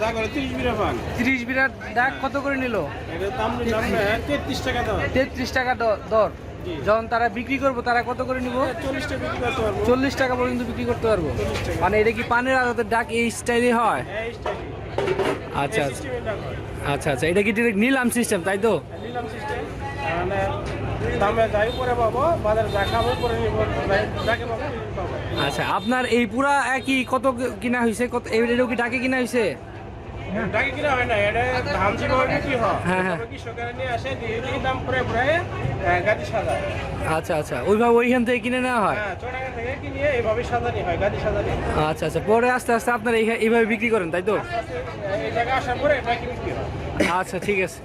আপনার হলো তিরিশ পান তিরিশ বিরাট ডাক কত করে নিল? আপনার তেত্রিশ টাকা দাম তেত্রিশ টাকা দর। যখন তারা বিক্রি করব তারা কত করে নিব? চল্লিশ টাকা পারব। চল্লিশ টাকা পর্যন্ত বিক্রি করতে পারব। মানে এটা কি পানের আদতের ডাক এই স্টাইলে হয়? আচ্ছা আচ্ছা। হয়। আচ্ছা আচ্ছা। এটা কি ডিরেক্ট নিলাম সিস্টেম তাই তো? নিলাম সিস্টেম আচ্ছা আপনার এই পুরা একই কত কিনা হয়েছে কত এটাও কি ডাকে কিনা হয়েছে ডাকি কিনা হয় না এটা ধান যেভাবে বিক্রি হয় হ্যাঁ, হ্যাঁ। তবে কৃষকেরা নিয়ে আসে দিয়ে দিয়ে দাম করে ঘুরে গাদি সাজায়। আচ্ছা আচ্ছা ওইভাবে ওইখান থেকে কিনে নেওয়া হয়? হ্যাঁ থেকে কিনে এইভাবে সাজানি হয় গাদি সাজানি। আচ্ছা আচ্ছা পরে আস্তে আস্তে আপনারা এইভাবে বিক্রি করেন তাই তো? এই জায়গায় আসার পরে এটা বিক্রি হয়। আচ্ছা ঠিক আছে।